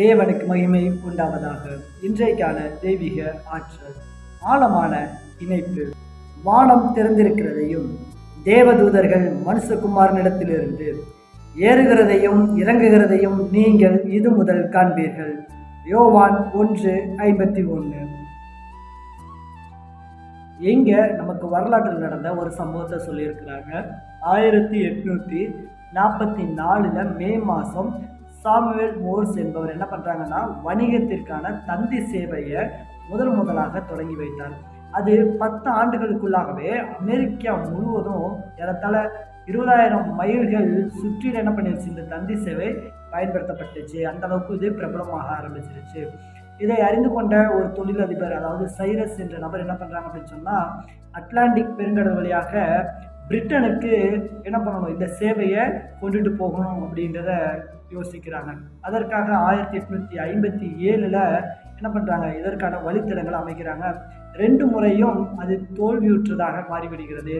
தேவனுக்கு மகிமை உண்டாவதாக. இன்றைக்கான தெய்வீக ஆற்றல். ஆழமான இணைப்பு. வானம் திறந்திருக்கிறதையும் தேவதூதர்கள் மனுஷகுமாரனிடத்திலிருந்து ஏறுகிறதையும் இறங்குகிறதையும் நீங்கள் இது முதல் காண்பீர்கள். யோவான் ஒன்று ஐம்பத்தி ஒன்று. எங்க நமக்கு வரலாற்றில் நடந்த ஒரு சம்பவத்தை சொல்லியிருக்கிறாங்க. ஆயிரத்தி எட்நூற்றி நாற்பத்தி நாலில் மே மாதம் சாமுவேல் மோர்ஸ் என்பவர் என்ன பண்ணுறாங்கன்னா வணிகத்திற்கான தந்தி சேவையை முதல் முதலாக தொடங்கி வைத்தார். அது பத்து ஆண்டுகளுக்குள்ளாகவே அமெரிக்கா முழுவதும் ஏறத்தாழ இருபதாயிரம் மைல்கள் சுற்றில் என்ன பண்ணிருச்சு இந்த தந்தி சேவை பயன்படுத்தப்பட்டுச்சு. அந்த அளவுக்கு இது பிரபலமாக ஆரம்பிச்சிருச்சு. இதை அறிந்து கொண்ட ஒரு தொழிலதிபர் அதாவது சைரஸ் என்ற நபர் என்ன பண்ணுறாங்க அப்படின்னு சொன்னால் அட்லாண்டிக் பெருங்கடல் வழியாக பிரிட்டனுக்கு என்ன பண்ணணும் இந்த சேவையை கொண்டுட்டு போகணும் அப்படின்றத யோசிக்கிறாங்க. அதற்காக ஆயிரத்தி எட்நூற்றி ஐம்பத்தி ஏழில் என்ன பண்ணுறாங்க இதற்கான வழித்தடங்களை அமைக்கிறாங்க. ரெண்டு முறையும் அது தோல்வியுற்றதாக மாறிவிடுகிறது.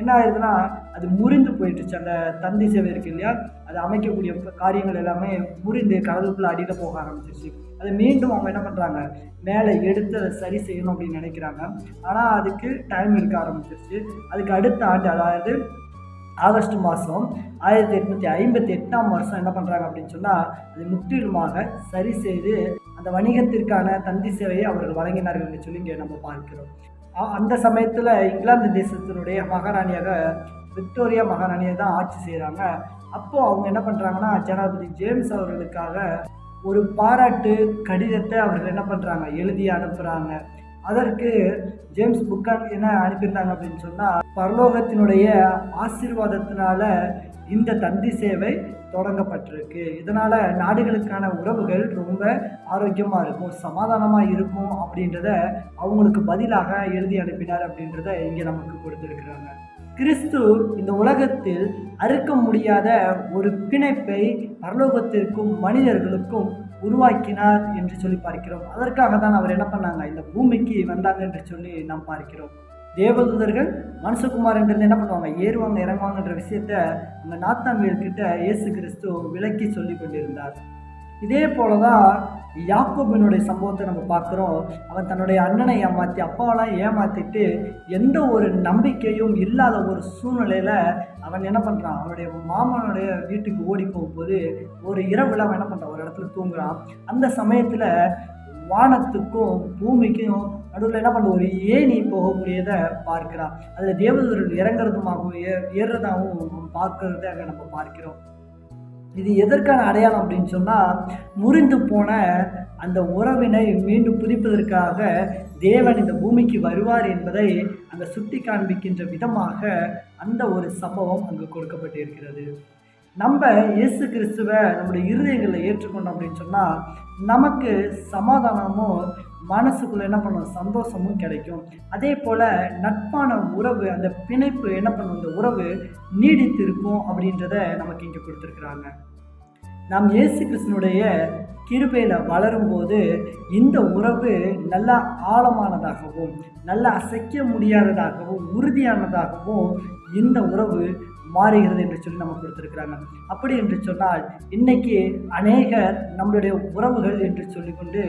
என்ன ஆயிடுதுன்னா அது முறிந்து போயிட்டுச்சு அந்த தந்தி சேவை இருக்கு இல்லையா? அது அமைக்கக்கூடிய காரியங்கள் எல்லாமே முறிந்து கடலுக்குள்ள அடியில் போக ஆரம்பிச்சிருச்சு. அதை மீண்டும் அவங்க என்ன பண்ணுறாங்க மேலே எடுத்து அதை சரி செய்யணும் அப்படின்னு நினைக்கிறாங்க. ஆனால் அதுக்கு டைம் இருக்க ஆரம்பிச்சிருச்சு. அதுக்கு அடுத்த ஆண்டு அதாவது ஆகஸ்ட் மாதம் ஆயிரத்தி எட்நூற்றி ஐம்பத்தி எட்டாம் வருஷம் என்ன பண்ணுறாங்க அப்படின்னு சொன்னால் அது முற்றிலுமாக சரி செய்து அந்த வணிகத்திற்கான தந்தி சேவையை அவர்கள் வழங்கினார்கள் என்று சொல்லி இங்கே நம்ம பார்க்கிறோம். அந்த சமயத்தில் இங்கிலாந்து தேசத்தினுடைய மகாராணியாக விக்டோரியா மகாராணியை தான் ஆட்சி செய்கிறாங்க அப்போது அவங்க என்ன பண்ணுறாங்கன்னா ஜனாதிபதி ஜேம்ஸ் அவர்களுக்காக ஒரு பாராட்டு கடிதத்தை அவர்கள் என்ன பண்ணுறாங்க எழுதி அனுப்புகிறாங்க அதற்கு ஜேம்ஸ் புக்கன் என்ன அனுப்பியிருந்தாங்க அப்படின்னு சொன்னால் பரலோகத்தினுடைய ஆசீர்வாதத்தினால இந்த தந்தி சேவை தொடங்கப்பட்டிருக்கு. இதனால் நாடுகளுக்கான உறவுகள் ரொம்ப ஆரோக்கியமாக இருக்கும் சமாதானமாக இருக்கும் அப்படின்றத அவங்களுக்கு பதிலாக எழுதி அனுப்பினார் அப்படின்றத இங்கே நமக்கு கொடுத்துருக்குறாங்க. கிறிஸ்து இந்த உலகத்தில் அறுக்க முடியாத ஒரு பிணைப்பை பரலோகத்திற்கும் மனிதர்களுக்கும் உருவாக்கினார் என்று சொல்லி பார்க்கிறோம். அதற்காக தான் அவர் என்ன பண்ணாங்க? இந்த பூமிக்கு வந்தாங்க என்று சொல்லி நாம் பார்க்கிறோம். தேவதூதர்கள் மனுஷகுமார் என்றது என்ன பண்ணுவாங்க? ஏறுவாங்க இறங்குவாங்கன்ற விஷயத்த அந்த நாத்தான்வேல் இயேசு கிறிஸ்து விளக்கி சொல்லி கொண்டிருந்தார். இதே போல தான் யாக்கோபினுடைய சம்பவத்தை நம்ம பார்க்குறோம். அவன் தன்னுடைய அண்ணனை ஏமாற்றி அப்பாவெல்லாம் ஏமாற்றிட்டு எந்த ஒரு நம்பிக்கையும் இல்லாத ஒரு சூழ்நிலையில் அவன் என்ன பண்ணுறான் அவனுடைய மாமனுடைய வீட்டுக்கு ஓடி போகும்போது ஒரு இரவில் அவன் என்ன பண்ணுறான் ஒரு இடத்துல தூங்குறான். அந்த சமயத்தில் வானத்துக்கும் பூமிக்கும் நடுவில் என்ன பண்ண ஒரு ஏணி போகக்கூடியதை பார்க்கிறான். அதில் தேவதூர்கள் இறங்குறதுமாகவும் ஏ ஏறுறதாகவும் பார்க்கறத அங்கே நம்ம பார்க்கிறோம். இது எதற்கான அடையாளம் அப்படின்னு சொன்னால் முறிந்து போன அந்த உறவினை மீண்டும் புதிப்பதற்காக தேவன் இந்த பூமிக்கு வருவார் என்பதை அங்கே சுட்டி காண்பிக்கின்ற விதமாக அந்த ஒரு சம்பவம் அங்கு கொடுக்கப்பட்டிருக்கிறது. நம்ம இயேசு கிறிஸ்துவை நம்முடைய இருதயங்களில் ஏற்றுக்கொண்டோம் அப்படின்னு சொன்னால் நமக்கு சமாதானமும் மனசுக்குள்ளே என்ன பண்ணும்? சந்தோஷமும் கிடைக்கும். அதே போல் நட்பான உறவு அந்த பிணைப்பு என்ன பண்ணும்? அந்த உறவு நீடித்து இருக்கும் அப்படின்றத நமக்கு இங்கே கொடுத்துருக்குறாங்க. நாம் இயேசு கிருஷ்ணனுடைய கிருபையில் வளரும்போது இந்த உறவு நல்ல ஆழமானதாகவும் நல்ல அசைக்க முடியாததாகவும் உறுதியானதாகவும் இந்த உறவு மாறுகிறது என்று சொல்லி நமக்கு கொடுத்துருக்குறாங்க. அப்படி என்று சொன்னால் இன்னைக்கு அநேகர் நம்மளுடைய உறவுகள் என்று சொல்லிக்கொண்டு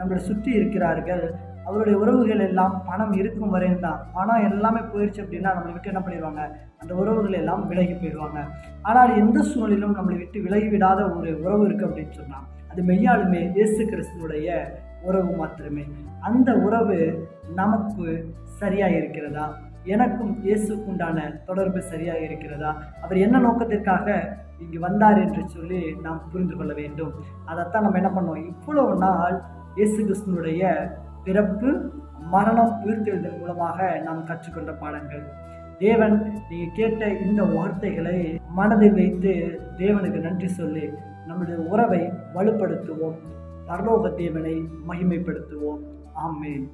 நம்மளை சுற்றி இருக்கிறார்கள். அவருடைய உறவுகள் எல்லாம் பணம் இருக்கும் வரையும் தான். பணம் எல்லாமே போயிடுச்சு அப்படின்னா நம்மளை விட்டு என்ன பண்ணிடுவாங்க? அந்த உறவுகள் எல்லாம் விலகி போயிடுவாங்க. ஆனால் எந்த சூழ்நிலையிலும் நம்மளை விட்டு விலகி விடாத ஒரு உறவு இருக்குது அப்படின்னு சொன்னால் அது மெய்யாலுமே இயேசு கிறிஸ்துனுடைய உறவு மாத்திரமே. அந்த உறவு நமக்கு சரியாக இருக்கிறதா? எனக்கும் இயேசுக்கு உண்டான தொடர்பு சரியாக இருக்கிறதா? அவர் என்ன நோக்கத்திற்காக இங்கு வந்தார் என்று சொல்லி நாம் புரிந்து கொள்ள வேண்டும். அதைத்தான் நம்ம என்ன பண்ணோம்? இவ்வளவு நாள் இயேசு கிறிஸ்துனுடைய பிறப்பு மரணம் உயிர்த்தெழுதல் மூலமாக நாம் கற்றுக்கொண்ட பாடங்கள். தேவன் நீங்கள் கேட்ட இந்த வார்த்தைகளை மனதில் வைத்து தேவனுக்கு நன்றி சொல்லி நம்முடைய உறவை வலுப்படுத்துவோம். பரலோக தேவனை மகிமைப்படுத்துவோம். ஆமேன்.